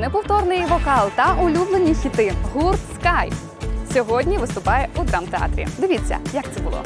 неповторний вокал та улюблені хіти гурт Скай сьогодні виступає у драмтеатрі. Дивіться, як це було.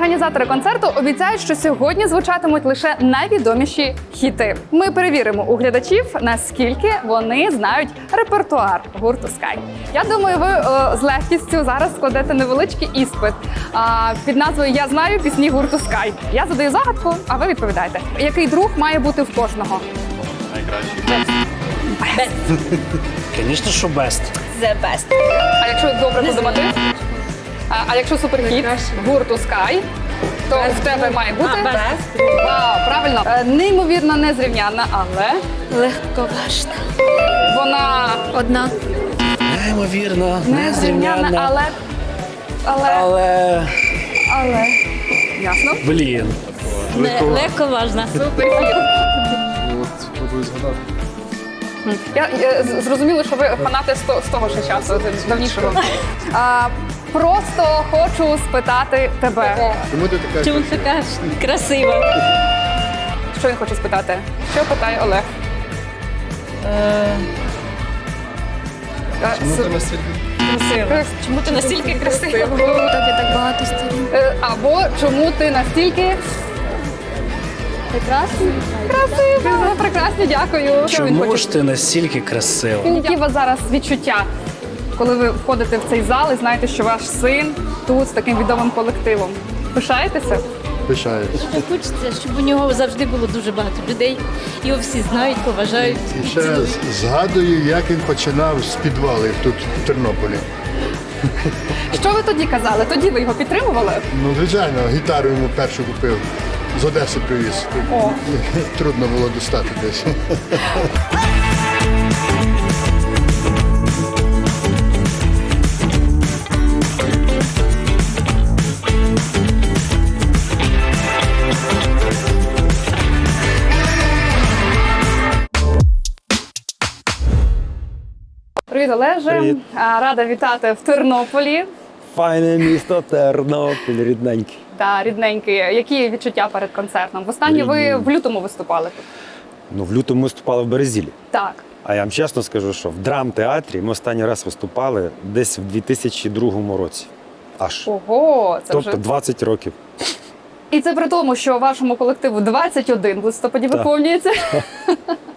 Організатори концерту обіцяють, що сьогодні звучатимуть лише найвідоміші хіти. Ми перевіримо у глядачів, наскільки вони знають репертуар гурту Sky. Я думаю, ви е, з легкістю зараз складете невеличкий іспит а, під назвою Я знаю пісні гурту Sky. Я задаю загадку, а ви відповідаєте, який друг має бути в кожного. Звісно, що бест. The best. А якщо добре подумати, а, а якщо суперхіт гурту Sky, то в тебе має бути А. Вау, правильно, Е, неймовірно незрівнянна, але Легковажна. вона Одна. Неймовірно, незрівнянна, незрівнянна. але але Але, але ясно. блін. Легковажна. Суперхіт. От спробую згадати. Я е, зрозуміла, що ви фанати з, з того ще часу, з давнішого. А, просто хочу спитати тебе. Чому ти така? Чому така ж красива? Що він хоче спитати? Що питає Олег? Е, Чому ти настільки? красиво. Чому ти настільки красива? Так багато сторін. Або чому ти настільки прекрасний? Красиво. Ви прекрасні, дякую. Що він Чому хоче? ж ти настільки красива? Які у вас зараз відчуття, коли ви входите в цей зал і знаєте, що ваш син тут з таким відомим колективом? Пишаєтеся? Пишаюсь. Хочеться, щоб у нього завжди було дуже багато людей. Його всі знають, поважають. І ще раз згадую, як він починав з підвалів тут в Тернополі. Що ви тоді казали? Тоді ви його підтримували? Ну, звичайно, гітару йому першу купив. З Одеси привіз. О. Трудно було достати десь. Привіт, Олеже. Привіт. Рада вітати в Тернополі Файне місто Тернопіль, рідненький. та рідненькі. Які відчуття перед концертом? Востаннє ви в лютому виступали тут. Ну, в лютому ми виступали в Березілі. Так. А я вам чесно скажу, що в драмтеатрі ми останній раз виступали десь в 2002 році. Аж. Ого, це тобто вже 20 років. і це при тому, що вашому колективу 21 в листопаді виповнюється.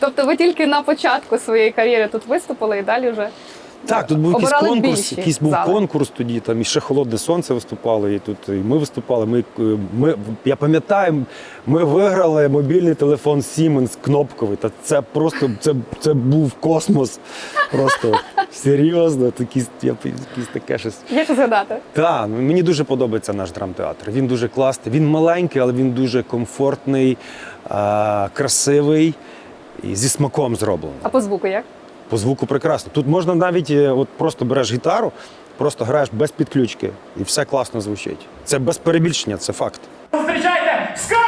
Тобто ви тільки на початку своєї кар'єри тут виступили і далі вже Так, тут був якийсь Обирали конкурс, більші якийсь був зали. конкурс тоді, там і ще холодне сонце виступало, і тут і ми виступали. Ми, е, ми, я пам'ятаю, ми виграли мобільний телефон Siemens кнопковий. Та це просто це, це був космос. Просто серйозно, такі, я, якісь таке щось. є що згадати. Так, ну, мені дуже подобається наш драмтеатр. Він дуже класний. Він маленький, але він дуже комфортний, красивий і зі смаком зроблено. А по звуку як? По звуку прекрасно. Тут можна навіть е, от просто береш гітару, просто граєш без підключки, і все класно звучить. Це без перебільшення, це факт. Зустрічайте! Ска!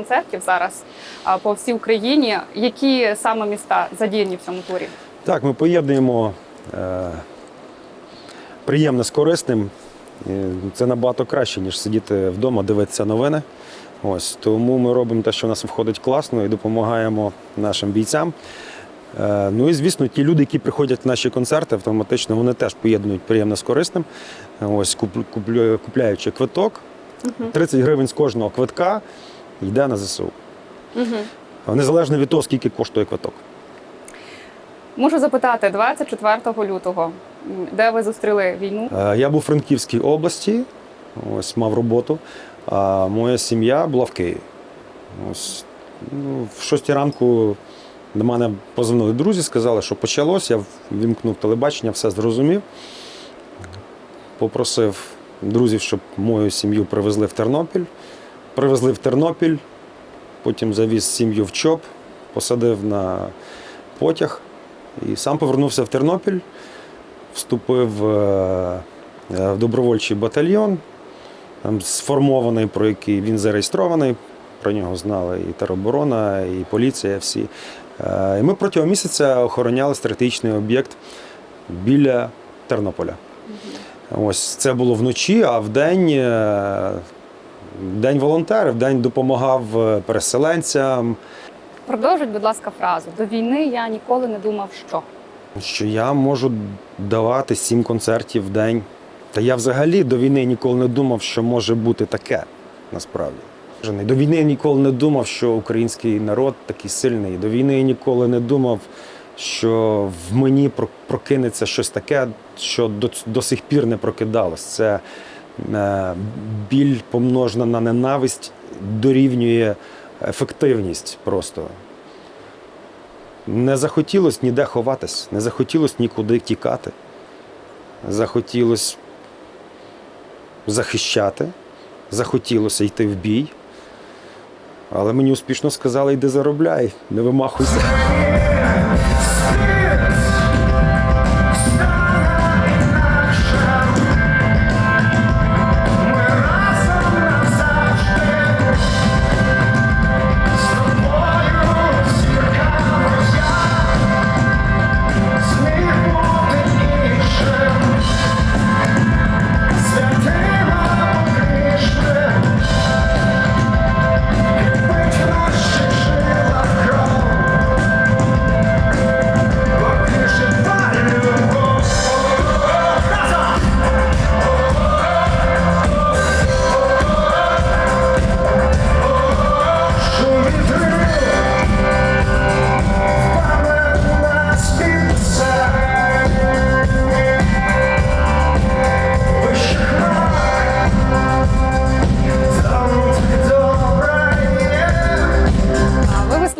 Концертів зараз по всій Україні. Які саме міста задіяні в цьому турі? Так, ми поєднуємо е, приємне з корисним. Це набагато краще, ніж сидіти вдома, дивитися новини. Ось тому ми робимо те, що у нас виходить класно, і допомагаємо нашим бійцям. Е, Ну і звісно, ті люди, які приходять на наші концерти, автоматично вони теж поєднують приємне з корисним. Ось куплю- куплю- купляючи квиток, 30 гривень з кожного квитка йде на ЗСУ. Незалежно від того, скільки коштує квиток. Можу запитати 24 лютого, де ви зустріли війну? Е, Я був у Франківській області, ось мав роботу, а моя сім'я була в Києві. Ось, ну, в 6 ранку до мене позвонили друзі, сказали, що почалось. Я вімкнув телебачення, все зрозумів. Попросив друзів, щоб мою сім'ю привезли в Тернопіль. Привезли в Тернопіль, потім завіз сім'ю в ЧОП, посадив на потяг і сам повернувся в Тернопіль вступив е, е, в добровольчий батальйон, там сформований, про який він зареєстрований. Про нього знали і тероборона, і поліція, всі. Е, І ми протягом місяця охороняли стратегічний об'єкт біля Тернополя. Ось це було вночі, а вдень, е, день волонтерів, день допомагав е, переселенцям. Продовжіть, будь ласка, фразу. До війни я ніколи не думав, що. що я можу давати сім концертів в день. Та я взагалі до війни ніколи не думав, що може бути таке насправді. До війни я ніколи не думав, що український народ такий сильний. До війни я ніколи не думав, що в мені прокинеться щось таке, що до, до сих пір не прокидалось. Це біль помножена на ненависть дорівнює ефективність просто. Не захотілося ніде ховатись, не захотілося нікуди тікати. Захотілося захищати, захотілося йти в бій. Але мені успішно сказали, йди заробляй, не вимахуйся.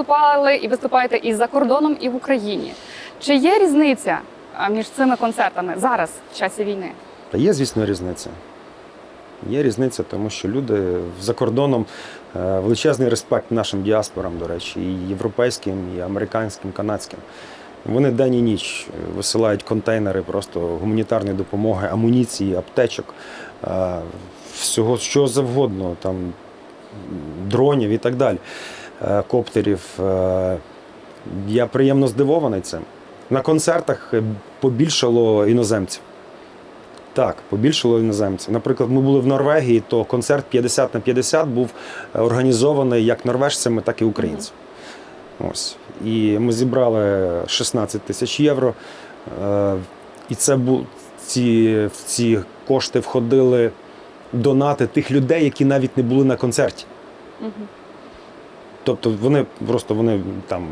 Виступали і виступаєте і за кордоном, і в Україні. Чи є різниця між цими концертами зараз, в часі війни? Та є, звісно, різниця. Є різниця, тому що люди за кордоном е, величезний респект нашим діаспорам, до речі, і європейським, і американським, канадським. Вони день і ніч висилають контейнери просто гуманітарної допомоги, амуніції, аптечок, е, всього що завгодно, там дронів і так далі, е, коптерів. Е, Я приємно здивований цим. На концертах е, побільшало іноземців. Так, побільшало іноземців. Наприклад, ми були в Норвегії, то концерт 50 на 50 був е, організований як норвежцями, так і українцями. Ось. І ми зібрали 16 тисяч євро. Е, І це бу... ці, в ці кошти входили донати тих людей, які навіть не були на концерті. Тобто вони просто вони там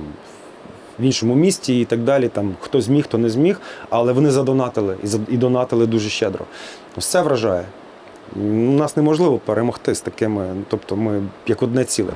в іншому місті і так далі. Там хто зміг, хто не зміг, але вони задонатили і, і донатили дуже щедро. Ось це вражає. Нас неможливо перемогти з такими, тобто ми як одне ціле.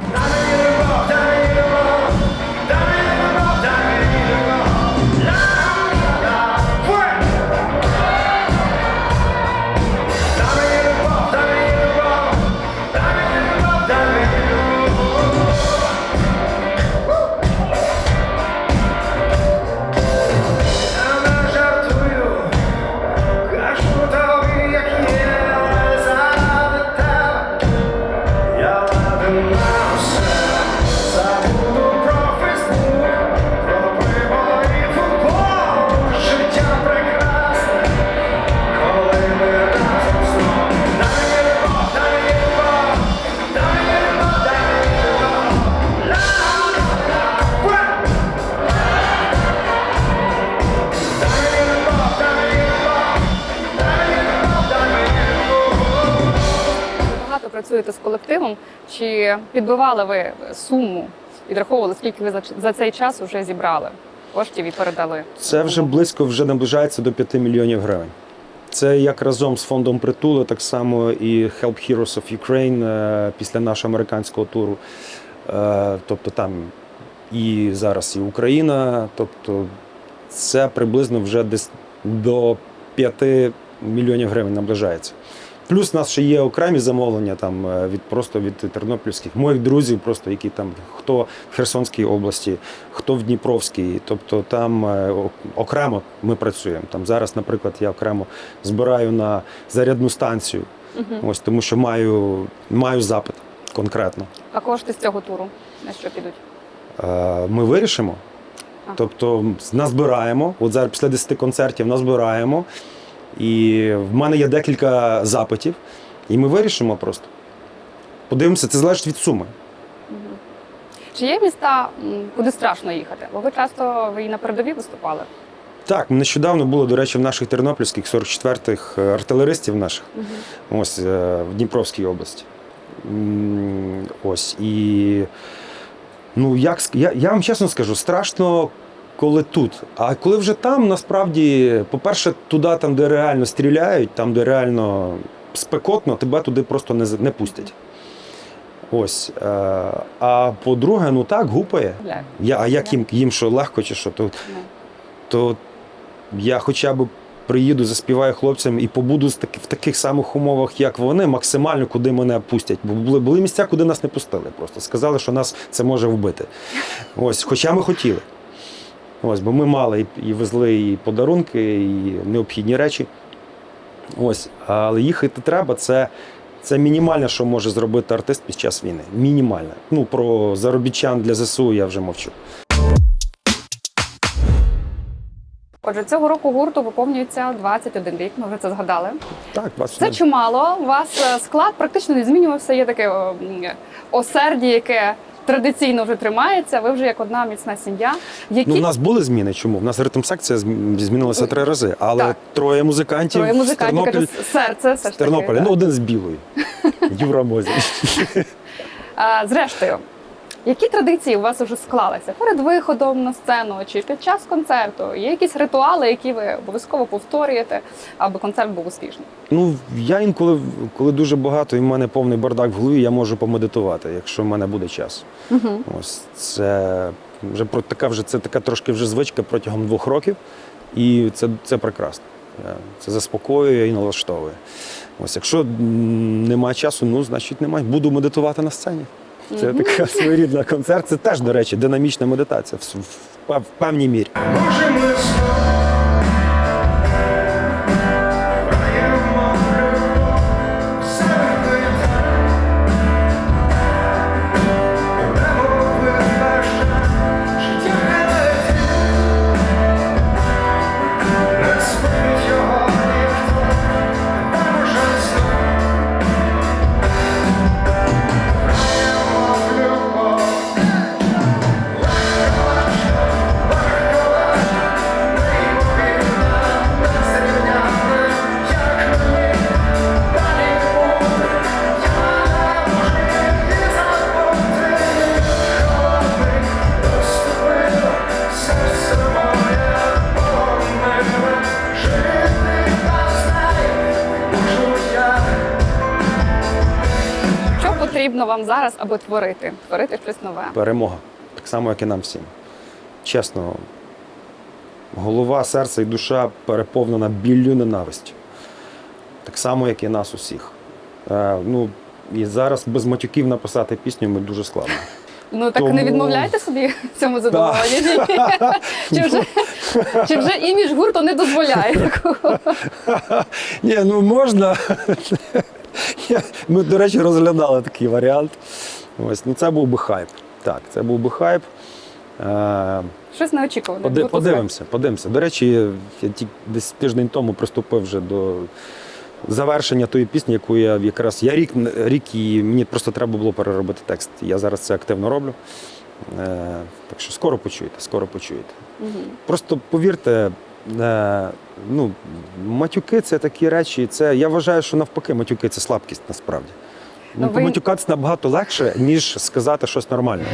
Працюєте з колективом, чи підбивали ви суму, підраховували, скільки ви за, цей час вже зібрали коштів і передали? Це вже близько вже наближається до 5 мільйонів гривень. Це як разом з фондом притулу, так само і Help Heroes of Ukraine е, після нашого американського туру. Е, Тобто там і зараз і Україна. Тобто це приблизно вже десь до 5 мільйонів гривень наближається. Плюс у нас ще є окремі замовлення там е, від просто від тернопільських моїх друзів, просто які там хто в Херсонській області, хто в Дніпровській. Тобто там е, окремо ми працюємо. Там зараз, наприклад, я окремо збираю на зарядну станцію. Ось тому, що маю, маю запит конкретно. А кошти з цього туру на що підуть? Е, Ми вирішимо. Тобто назбираємо. От зараз після 10 концертів назбираємо. І в мене є декілька запитів, і ми вирішимо просто. Подивимося, це залежить від суми. Чи є міста, куди страшно їхати? Бо ви часто ви і на передовій виступали. Так, нещодавно було, до речі, в наших тернопільських 44-х артилеристів наших, ось е, в Дніпровській області. Ось і ну як я, я вам чесно скажу, страшно. Коли тут, а коли вже там, насправді, по-перше, туди, там, де реально стріляють, там, де реально спекотно, тебе туди просто не, не пустять. Ось. Е, а по-друге, ну так, гупає. Я, а як їм, їм що, легко чи що? То, то я хоча б приїду, заспіваю хлопцям і побуду в таких самих умовах, як вони, максимально куди мене пустять. Бо були, були місця, куди нас не пустили. Просто сказали, що нас це може вбити. Ось, хоча ми хотіли. Ось, бо ми мали і, везли і подарунки, і необхідні речі. Ось, але їхати треба. Це, це мінімальне, що може зробити артист під час війни. Мінімальне. Ну, про заробітчан для ЗСУ я вже мовчу. Отже, цього року гурту виповнюється 21 рік. Ми вже це згадали. Так, вас Це чимало. У вас е, склад практично не змінювався. Є таке о, м, осердя, яке традиційно вже тримається. Ви вже як одна міцна сім'я. Які Ну, у нас були зміни. Чому? У нас ритм секція зм- змінилася три рази, але Так. троє музикантів троє музикантів Тернопіль, серце все ж таки. Тернополя. Ну, один з білої. Юра Мозі. Зрештою, які традиції у вас вже склалися перед виходом на сцену чи під час концерту? Є якісь ритуали, які ви обов'язково повторюєте, аби концерт був успішним? Ну, я інколи, коли дуже багато і в мене повний бардак в голові, я можу помедитувати, якщо в мене буде час. Угу. Ось це вже про така вже це така трошки вже звичка протягом двох років, і це, це прекрасно. Це заспокоює і налаштовує. Ось, якщо немає часу, ну значить немає. Буду медитувати на сцені. Це така своєрідна концерт. Це теж, до речі, динамічна медитація в, в, в певній мірі. Вам зараз, аби творити? Творити щось нове. Перемога. Так само, як і нам всім. Чесно, голова, серце і душа переповнена біллю ненависті. Так само, як і нас усіх. Е, ну, і зараз без матюків написати пісню ми дуже складно. Ну так не відмовляйте собі в цьому задоволенні. Чи вже, чи вже імідж гурту не дозволяє такого? Ні, ну можна. Я- Ми, до речі, розглядали такий варіант. Ось, ну це був би хайп. Так, це був би хайп. Е, Щось неочікуване. Поди, подивимося, подивимося. До речі, я тільки десь тиждень тому приступив вже до завершення тої пісні, яку я якраз я рік, рік і мені просто треба було переробити текст. Я зараз це активно роблю. Е, так що скоро почуєте, скоро почуєте. Мгм. Просто повірте, ну, матюки це такі речі. Це, я вважаю, що навпаки, матюки це слабкість насправді. Ну, ви- Поматюкатися набагато легше, ніж сказати щось нормальне.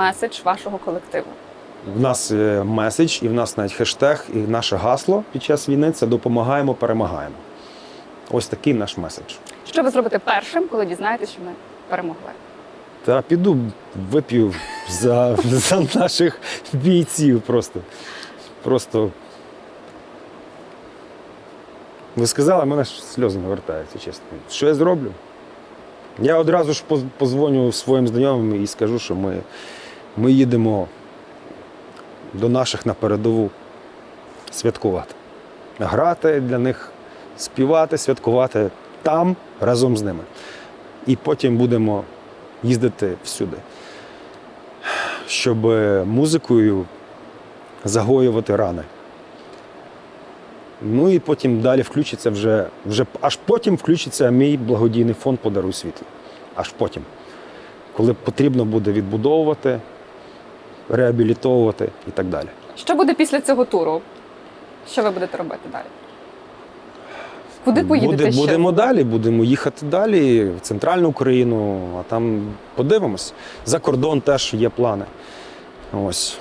Меседж вашого колективу. В нас е, меседж, і в нас навіть хештег, і наше гасло під час війни це допомагаємо, перемагаємо. Ось такий наш меседж. Що ви зробите першим, коли дізнаєтесь, що ми перемогли? Та піду вип'ю за, за наших бійців просто. Просто. Ви сказали, мене ж сльози навертаються, чесно. Що я зроблю? Я одразу ж позвоню своїм знайомим і скажу, що ми, ми їдемо до наших на передову святкувати. Грати для них, співати, святкувати там разом з ними. І потім будемо їздити всюди, щоб музикою загоювати рани. Ну і потім далі включиться вже, вже аж потім включиться мій благодійний фонд Подаруй світло. Аж потім. Коли потрібно буде відбудовувати, реабілітовувати і так далі. Що буде після цього туру? Що ви будете робити далі? Куди поїдете Буде, ще? будемо далі, будемо їхати далі в центральну Україну, а там подивимось. За кордон теж є плани. Ось.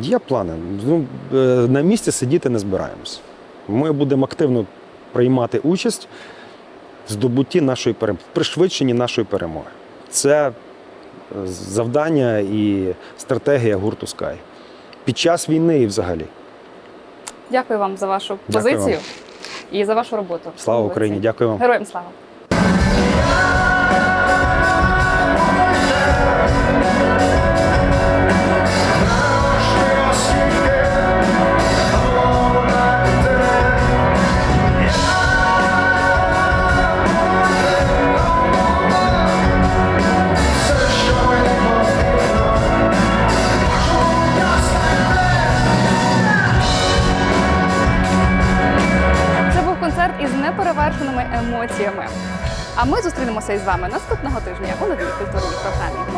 Є плани. Ну, е, на місці сидіти не збираємось. Ми будемо активно приймати участь в здобутті нашої перемоги, в пришвидшенні нашої перемоги. Це завдання і стратегія гурту Sky. Під час війни і взагалі. Дякую вам за вашу Дякую позицію і за вашу роботу. Слава Україні! Дякую вам. Героям слава! А ми зустрінемося із вами наступного тижня у новій культурній програмі.